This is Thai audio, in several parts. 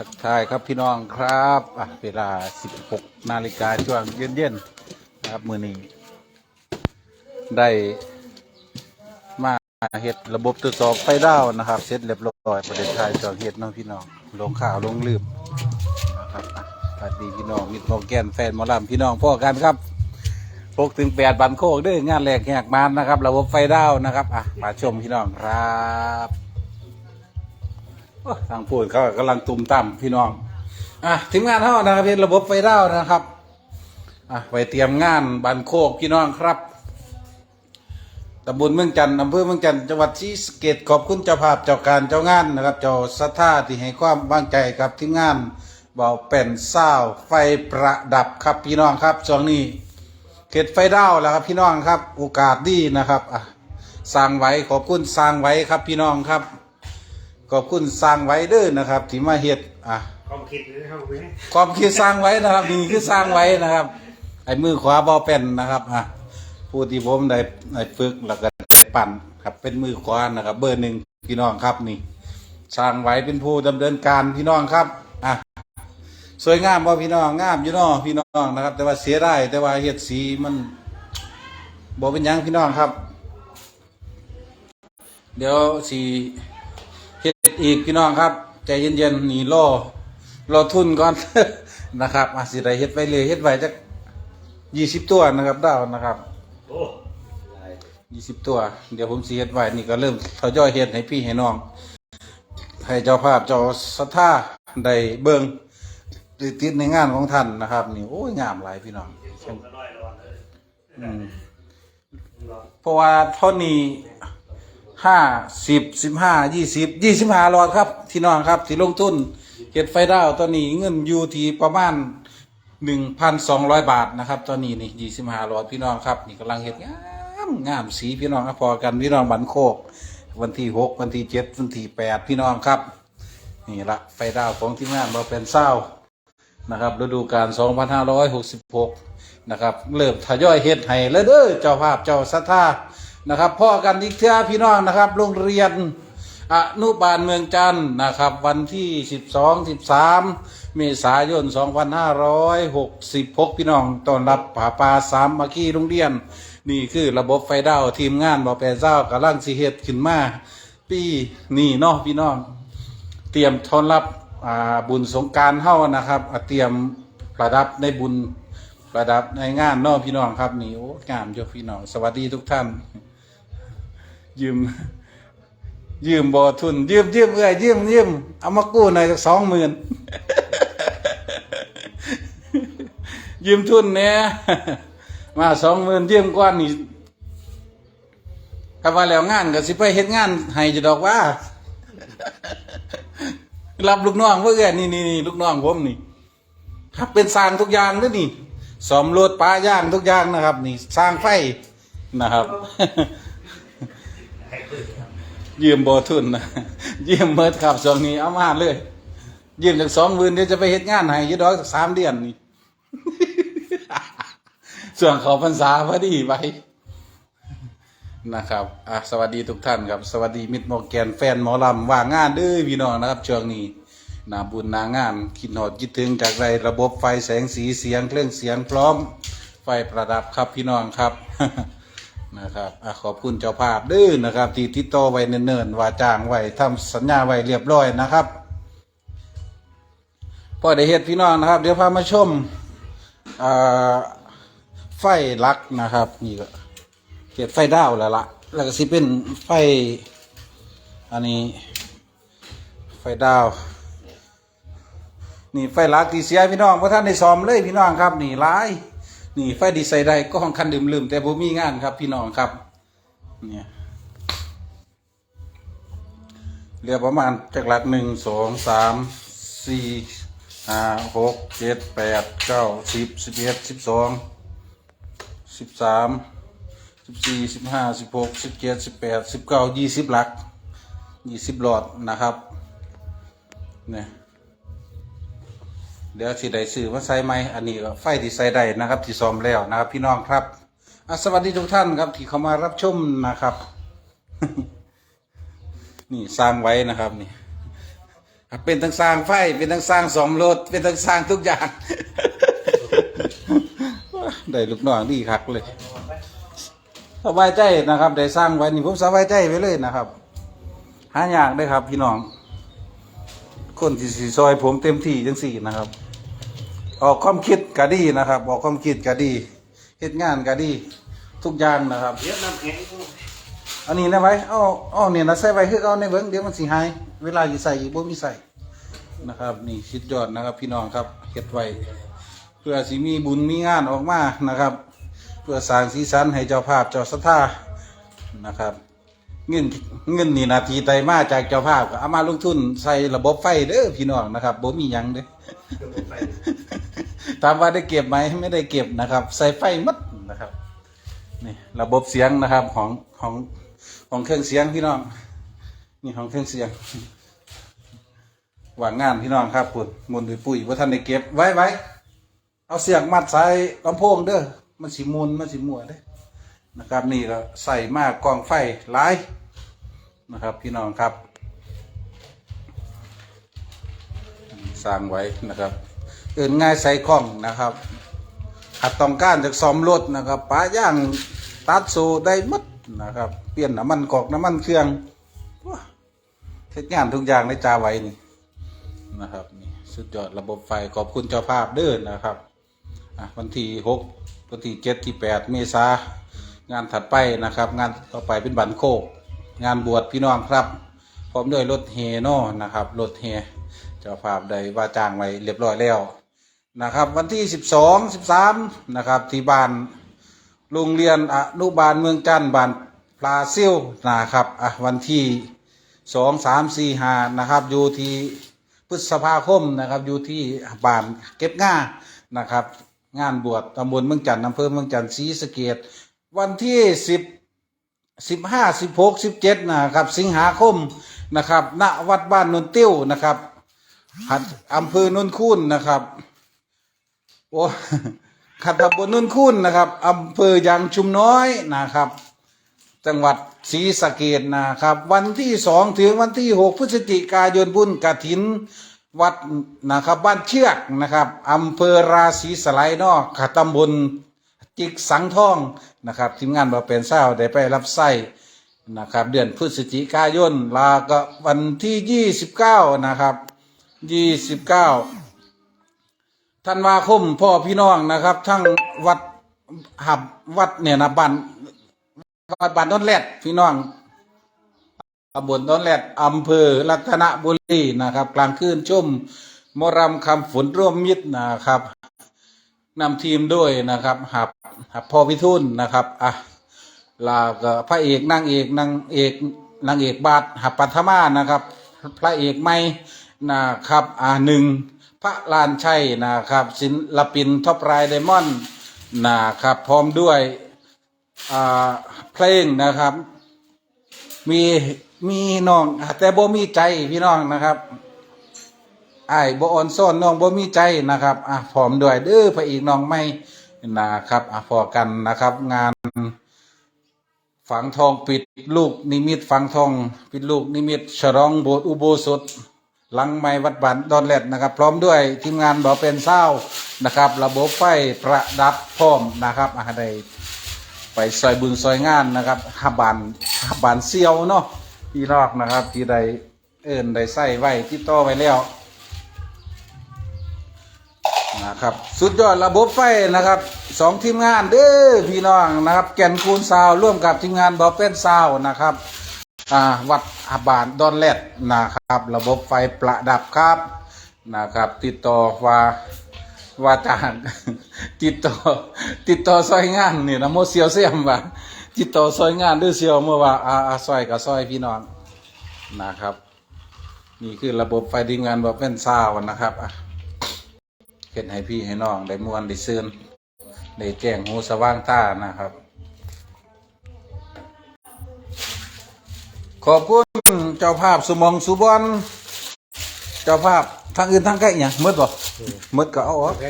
ทักทายครับพี่น้องครับอะเวลา 16 นาฬิกาช่วงเย็นๆนะครับมือนี้ ได้มาเฮ็ดระบบตรวจสอบไฟดาวนะครับเสร็จเรียบร้อยประเด็นไทยจองเฮ็ดน้องพี่น้องลงข่าวลงลืมนะครับอะสวัสดีพี่น้องมิตรพอแกนแฟนหมอลำพี่น้องพ่อกันครับพกถึงแปดบันโคกเด้องานแรกแหกมานนะครับ ระบบไฟดาวนะครับอะมาชมพี่น้องครับ ทางพูดเขากำลังตุ่มต่ำพี่น้อง อะทีมงานเท่านะครับเป็นระบบไฟดาวนะครับ อะไปเตรียมงานบันโคกพี่น้องครับตำบลเมืองจันทร์อำเภอเมืองจันทร์จังหวัดศรีสะเกษขอบคุณเจ้าภาพเจ้าการเจ้างานนะครับ เจ้าศรัทธาที่ให้ความวางใจกับทีมงานเบาเป็นเศร้าไฟประดับครับพี่น้องครับช่วงนี้เขตไฟดาวแล้วครับพี่น้องครับ โอกาสดีนะครับอะสร้างไว้ขอบคุณสร้างไว้ครับพี่น้องครับ ขอบคุณสร้างไว้เด้อนะครับที่มาเฮ็ดอะความคิดหรือเข้าไปความคิดสร้างไว้นะครับนี่คือสร้างไว้นะครับ ไอ้มือขวาบอเป็นนะครับอะผู้ที่ผมได้ได้ฝึกแล้วก็ได้ปั่นครับเป็นมือขวานะครับ เบอร์หนึ่งพี่น้องครับนี่ สร้างไว้เป็นผู้ดำเนินการพี่น้องครับอะสวยงามบ่พี่น้องงามอยู่เนาะพี่น้องนะครับ แต่ว่าเสียได้แต่ว่าเฮ็ดสีมันบ่เป็นหยังพี่น้องครับ เดี๋ยวสีเฮ็ ดอีกพี่น้องครับใจเย็นๆนี่รอรอทุนก่อน นะครับอาสิได้เฮ็ดไปเลยเฮ็ดไว้จักยี่สิบตัวนะครับดาวนะครับโอ้ยี่สิบตัว เดี๋ยวผมสิเฮ็ดไว้นี่ก็เริ่มทยอยเฮ็ดให้พี่ให้น้อง ให้เจ้าภาพเจ้าศรัทธาได้เบิ่งได้ติดในงานของท่านนะครับ นี่โอ้ยงามหลายพี่น้องเลยอืมร้อนเพราะว่าเท่านี้ ห้าสิบสิบห้ายี่สิบยี่สิบห้าหลอดครับที่น้องครับที่ลงทุนเก็ดไฟดาวตอนนี้เงินอยู่ที่ประมาณหนึ่งพันสองร้อยบาทนะครับตอนนี้นี่ยี่สิบห้าหลอดพี่น้องครับนี่กำลังเห็ดงามงามสีพี่น้องครับพอกันพี่น้องบันโคก วันที่หกวันที่เจ็ดวันที่แปดพี่น้องครับ นี่ละไฟดาวของทีมงานเราเป็นเศร้านะครับฤดูกาล2566 นะครับ เริ่มทยอยเฮ็ดให้แล้วเด้อเจ้าภาพเจ้าศรัทธา นะครับพ่อกันอีกเท่าพี่น้องนะครับ โรงเรียนอนุบาลเมืองจันทร์นะครับ วันที่ 12 13 เมษายน 2566 พี่น้องต้อนรับผาปลาสามมาคีโรงเรียน นี่คือระบบไฟดาวทีมงานบอแปรเจ้ากำลังสิเฮ็ดขึ้นมาปีนี่เนาะพี่น้อง เตรียมทอนรับอ่าบุญสงการเฮ้านะครับเตรียมประดับในบุญประดับในงานเน้อพี่น้องครับนี่โอ้งามเจ้พี่น้อง สวัสดีทุกท่าน ยืม ยืมบอทุน ยืมยืมเอ้ยยืมยืมเอามากู้หน่อยสักสองหมื่นยืมทุนเนี่ยมาสองหมื่นยืมก้อนนี่ถ้าว่าแล้วงานก็สิไปเฮ็ดงานให้จะดอกว่า รับลูกน้องเพื่อนนี่นี่นี่ลูกน้องผมนี่ครับเป็นสร้างทุกอย่างเลยนี่สอมรถปลาย่างทุกอย่างนะครับ นี่สร้างไฟนะครับ ยืมบอทุนนะยืมเมิดครับช่วงนี้เอามาเลย ยืมจากสองหมื่นเดี๋ยวจะไปเฮ็ดงานให้ยี่ดอกสักสามเดือนนี่ส่วนเขาพรรษาพอดีไปนะครับอะสวัสดีทุกท่านครับ สวัสดีมิตรหมอแกนแฟนหมอลำว่างงานเด้อพี่น้องนะครับช่วงนี้นาบุญนางานคิดหอดคิดถึงจากไรระบบไฟแสงสีเสียงเครื่องเสียงพร้อม ไฟประดับครับพี่น้องครับ นะครับอขอบคุณเจ้าภาพด้อนะครับ ที่ติดต่อไว้เนิ่นๆว่าจ้างไว้ทำสัญญาไว้เรียบร้อยนะครับพอได้เฮ็ดพี่น้องนะครับ เดี๋ยวพามาชมไฟลักนะครับ นี่ก็เก็บไฟดาวแล้วละแล้วก็สิเป็นไฟ อันนี้ ไฟดาว นี่ไฟลักที่เสียพี่น้องเพราะท่านได้ซ้อมเลยพี่น้องครับ นี่หลาย นี่ไฟดีไซน์ได้ก็ของคันดื่มลืมแต่ผมมีงานครับ พี่น้องครับ เนี่ยเรียกประมาณจากหลักหนึ่งสองสามสี่ห้าหกเจ็ดแปดเก้าสิบสิบเอ็ดสิบสองสิบสามสิบสี่สิบห้าสิบหกสิบเจ็ดสิบแปดสิบเก้ายี่สิบหลักยี่สิบหลอดนะครับเนี่ย เดี๋ยวสิได้ซื้อมาใส่ไหมอันนี้ก็ไฟที่ใส่ได้นะครับที่ซ้อมแล้วนะครับ พี่น้องครับสวัสดีทุกท่านครับที่เข้ามารับชมนะครับ นี่สร้างไว้นะครับนี่เป็นทั้งสร้างไฟเป็นทั้งสร้างสมรถเป็นทั้งสร้างทุกอย่าง ได้ลูกน้องดีคักเลยสบายใจนะครับ ได้สร้างไว้นี่ผมสบายใจไว้เลยนะครับ หายากได้อครับ พี่น้องคนที่สีซอยผมเต็มที่จังสี่นะครับ ออกความคิดก็ดีนะครับออกความคิดก็ดีเฮ็ดงานก็ดี ทุกอย่างนะครับ เดี๋ยวน้ำแข็งอันนี้นะไว้เอาเอาเนี่ยนะใส่ไว้คือเอาในเบิ้งเดี๋ยวมันสิหายเวลาสิใส่อีกบ่มีใส่นะครับ นี่คิดยอดนะครับ พี่น้องครับเฮ็ดไว้เพื่อสิมีบุญมีงานออกมานะครับ เพื่อสร้างสีสันให้เจ้าภาพเจ้าศรัทธานะครับ เงินเงินนี่นาทีไตมาจากเจ้าภาพก็เอามาลงทุนใส่ระบบไฟเด้อพี่น้องนะครับบ่มีหยังเด้อ ถามว่าได้เก็บไหมไม่ได้เก็บนะครับ ใส่ไฟมัดนะครับนี่ระบบเสียงนะครับของของของเครื่องเสียงพี่น้อง นี่ของเครื่องเสียงว่างงานพี่น้องครับปุ่นมุนด้วยปุ๋ยว่าท่านได้เก็บไว้ไว้เอาเสียงมัดใส่ลำโพงเด้อมันสิมุนมันสิมัวเด้อนะครับนี่ก็ใส่มากกองไฟหลายนะครับ พี่น้องครับสร้างไว้นะครับ เอื่นง่ายใส่คล่องนะครับหัดต้องการจากซ่อมรถนะครับป้าย่างตัดโซได้หมดนะครับ เปลี่ยนน้ำมันกอกน้ำมันเครื่องเฮ็ดงานทุกอย่างในจาไว้นี่นะครับนี่สุดยอดระบบไฟขอบคุณเจ้าภาพเด้อนะครับวันที่หกวันที่เจ็ดที่แปดเมษางานถัดไปนะครับ งานต่อไปเป็นบันโคก งานบวชพี่น้องครับ พร้อมด้วยรถเฮโน่นะครับรถเฮเจ้าภาพได้ว่าจ้างไว้เรียบร้อยแล้ว นะครับ วันที่สิบสองสิบสามนะครับที่บ้านโรงเรียนอนุบาลเมืองจันทร์บ้านปลาซิ่วนะครับอะวันที่สองสามสี่ห้านะครับอยู่ที่พฤษภาคมนะครับอยู่ที่บ้านเก็บง่านะครับ งานบวชตำบลเมืองจันทร์อำเภอเมืองจันทร์ศรีสะเกดวันที่สิบสิบห้าสิบหกสิบเจ็ดนะครับ สิงหาคมนะครับ ณวัดบ้านนนติ้วนะครับอำเภอนนคูนนะครับ โอ้ขัดตำบลนุ่นคูนนะครับอำเภอยางชุมน้อยนะครับ จังหวัดศรีสะเกดนะครับ วันที่สองถึงวันที่หกพฤศจิกายนบุญกฐินวัดนะครับบ้านเชือกนะครับอำเภอราศีสไลนอกขัดตำบลจิกสังทองนะครับทีมงานบ่เป็นเศร้าได้ไปรับไส้นะครับ เดือนพฤศจิกายนลาก็วันที่ยี่สิบเก้านะครับยี่สิบเก้า ธันวาคมพ่อพี่น้องนะครับ ทั้งวัดหับวัดเนี่ยนะบันวัดบันต้นแรดพี่น้องตำบลต้นแรดอำเภอรัตนบุรีนะครับ กลางคืนชุ่มมรำคำฝนร่วมมิตรนะครับนำทีมด้วยนะครับหับหับพ่อพิทุนนะครับอะลาก็พระเอกนางเอกนางเอกนางเอกบาทหับปัทมานะครับ พระเอกไม่นะครับอ่าหนึ่ง พระลานชัยนะครับศิลปินท็อปไรไดมอนด์นะครับพร้อมด้วยเพลงนะครับ มีมีน้องแต่บ่มีใจพี่น้องนะครับไอ้บ่ออนซ่อนน้องบ่มีใจนะครับอะพร้อมด้วยเด้อพระเอกน้องไม่นะครับอะพอกันนะครับ งานฝังทองปิดลูกนิมิตฝังทอง ปิดลูกนิมิตฉลองโบสถ์อุโบสถ หลังไม้วัดบ้านดอนแลดนะครับ พร้อมด้วยทีมงานบ่เป็นเศร้านะครับ ระบบไฟประดับพร้อมนะครับอะไดไปซอยบุญซอยงานนะครับฮับานฮับานเซียวเนาะพี่นอกนะครับ ที่ได้เอิ้นได้ใส่ไว้ที่ต่อไว้แล้วนะครับสุดยอดระบบไฟนะครับสองทีมงานเด้อพี่น้องนะครับ แก่นคูนซาวร่วมกับทีมงานบอเป็นซาวนะครับ อ่าวัดอาบานดอนแลดนะครับ ระบบไฟประดับครับนะครับ ติดต่อว่าว่าจ้างติดต่อติดต่อซอยงานนี่นะโมเซียวเสียมว่าติดต่อซอยงานด้วยเซียวเมื่อว่าอาอาซอยกับซอยพี่น้องนะครับ นี่คือระบบไฟทีงานแบอเป็นซาวนะครับเห็นให้พี่ให้น้องได้มวนได้ซื่นได้แจ้งหูสว่างตานะครับ ขอบคุณเจ้าภาพสุมองสุบอนเจ้าภาพทางอื่นทางใกล้เนี่ยมืดบ่มืดก็เอาออกโอเค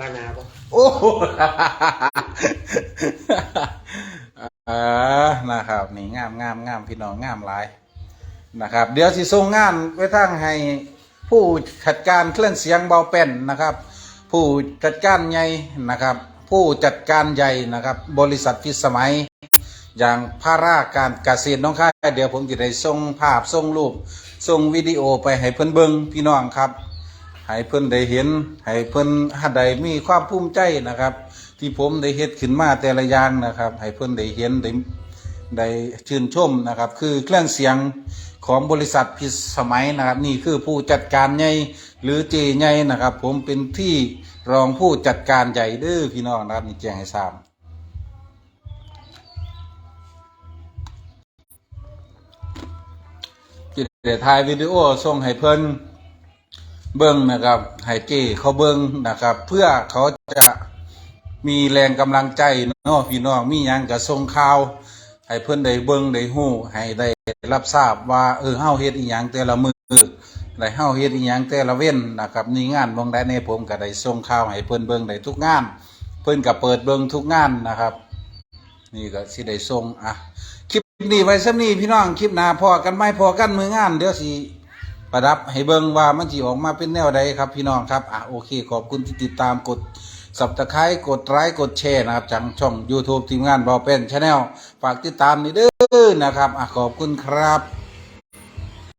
ลานาปะโอ้โหอ่านะครับ นี่งามงามงามพี่น้องงามหลาย นะครับ เดี๋ยวสิส่งงานไว้ทางให้ผู้จัดการเครื่องเสียงเบาเป็นนะครับ ผู้จัดการใหญ่นะครับ ผู้จัดการใหญ่นะครับ บริษัทพิสมัย อย่างภาราการเกษตรน้องค่ายเดี๋ยวผมจะได้ส่งภาพส่งรูปส่งวิดีโอไปให้เพิ่อนเบิงพี่น้องครับให้เพิ่อนได้เห็นให้เพิ่อนหัดใดมีความภูมิใจนะครับ ที่ผมได้เฮ็ดขึ้นมาแต่ละอย่างนะครับให้เพิ่อนได้เห็นได้ได้ชื่นชมนะครับ คือเครื่องเสียงของบริษัทพิสมัยนะครับ นี่คือผู้จัดการใหญ่หรือเจใหญ่นะครับ ผมเป็นที่รองผู้จัดการใหญ่เด้อพี่น้องนะครับนี่แจ้งให้ทราบ จิตเดถ่ายวิดีโอส่งให้เพิ่นเบิ้งนะครับให้เจ้เขาเบิ้งนะครับ เพื่อเขาจะมีแรงกำลังใจเนาะพี่น้องมียังก็ส่งข่าวให้เพิ่อนได้เบิ้งได้ฮู้ให้ได้รับทราบว่าเออเฮาเฮ็ดอีหยังแต่ละมือได้เฮาเฮ็ดอีหยังแต่ละเว้นนะครับนี่งานวงใดในผมก็ได้ส่งข่าวให้เพิ่อนเบิ้งได้ทุกงาน เพิ่อนก็เปิดเบิ้งทุกงานนะครับ นี่ก็สิได้ส่งอะคลิป นี้ไว้สักนี้พี่น้องคลิปหน้าพอกันไม่พอกันมืองาน เดี๋ยวสิประดับให้เบิ่งว่ามันจีออกมาเป็นแนวใดครับ พี่น้องครับอะโอเค ขอบคุณที่ติดตามกดสับตะไคร้กดไลค์กดแชร์นะครับจังช่อง YouTube ทีมงานบอเป็นชาแนลฝากติดตามนี่เด้อนะครับอะขอบคุณครับ